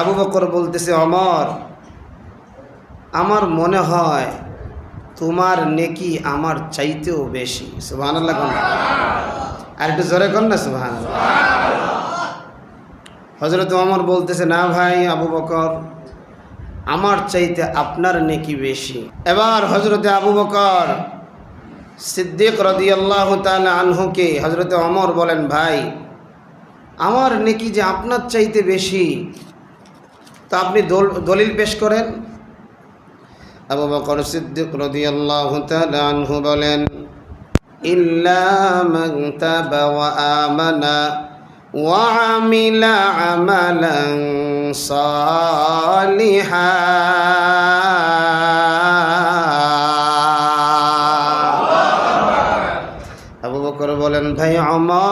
আবু বকর বলতেছে, অমর, আমার মনে হয় তোমার নেকি আমার চাইতেও বেশি। আল্লাহ কন। আর একটু জোরে কর না সুবাহান হজরত অমর বলতেছে, না ভাই আবু বকর, আমার চাইতে আপনার নেকি বেশি। এবার হজরতে আবু বকর সিদ্দিক রদিয়াল্লাহ তাআলা আনহুকে হজরতে অমর বলেন, ভাই, আমার নেকি যে আপনার চাইতে বেশি তা আপনি দল- দলিল পেশ করেন। আবু বকর সিদ্দিক রাদিয়াল্লাহু তাআলা আনহু বলেন, ইল্লা মান তাবা ওয়া আমানা ওয়া আমিলা আমালান সালিহা। আবু বকর বলেন, ভাই আমার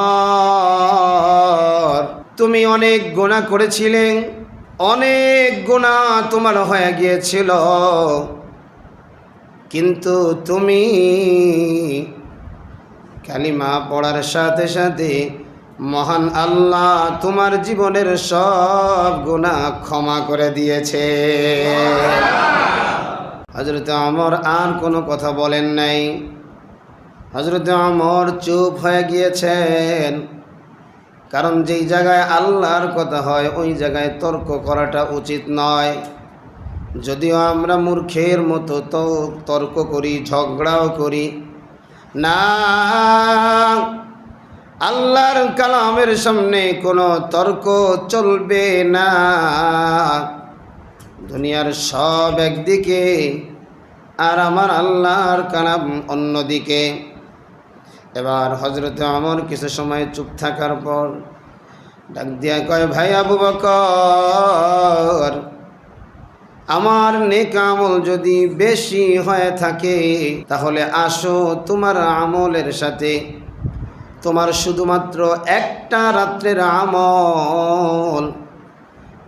তুমি অনেক গুণা করেছিলে। অনেক গুণা তোমার হয়ে গিয়েছিল। কিন্তু তুমি কালিমা পড়ার সাথে সাথে মহান আল্লাহ তোমার জীবনের সব গুণা ক্ষমা করে দিয়েছে। হজরত আমর আর কোনো কথা বলেন নাই। হজরত আমর চুপ হয়ে গিয়েছেন। কারণ যেই জায়গায় আল্লাহর কথা হয়, ওই জায়গায় তর্ক করাটা উচিত নয়। যদিও আমরা মূর্খের মতো তো তর্ক করি, ঝগড়াও করি, না, আল্লাহর কালামের সামনে কোনো তর্ক চলবে না। দুনিয়ার সব একদিকে আর আমার আল্লাহর কালাম অন্যদিকে। এবার হজরতে আমর কিছু সময় চুপ থাকার পর ডাক দিয়া কয়, ভাই আবু বকর, আমার নেক আমল যদি বেশি হয়ে থাকে, তাহলে আসো তোমার আমলের সাথে। তোমার শুধুমাত্র একটা রাত্রের আমল,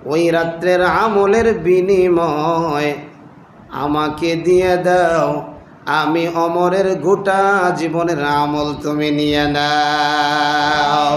ওই রাত্রের আমলের বিনিময় আমাকে দিয়ে দাও। আমি অমরের গোটা জীবনের আমল তুমি নিয়ে নাও।